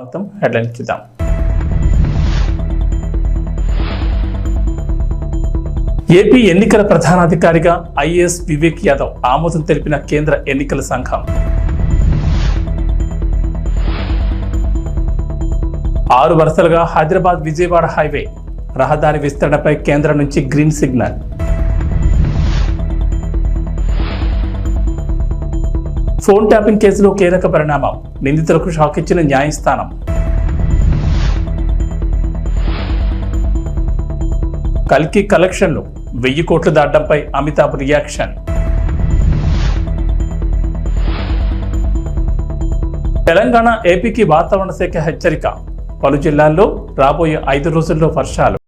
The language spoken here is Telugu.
మొత్తం హెడ్లైన్ చూద్దాం. ఏపీ ఎన్నికల ప్రధానాధికారిగా ఐఏఎస్ వివేక్ యాదవ్ ఆమోదం తెలిపిన కేంద్ర ఎన్నికల సంఘం. ఆరు వరుసలుగా హైదరాబాద్ విజయవాడ హైవే రహదారి విస్తరణపై కేంద్రం నుంచి గ్రీన్ సిగ్నల్. ఫోన్ ట్యాపింగ్ కేసులో కీలక పరిణామం. నిందితులకు షాక్ ఇచ్చిన న్యాయస్థానం. కల్కి కలెక్షన్లు. వెయ్యి కోట్లు దాటడంపై అమితాబ్ రియాక్షన్. తెలంగాణ ఏపీకి వాతావరణ శాఖ హెచ్చరిక. పలు జిల్లాల్లో రాబోయే ఐదు రోజుల్లో వర్షాలు.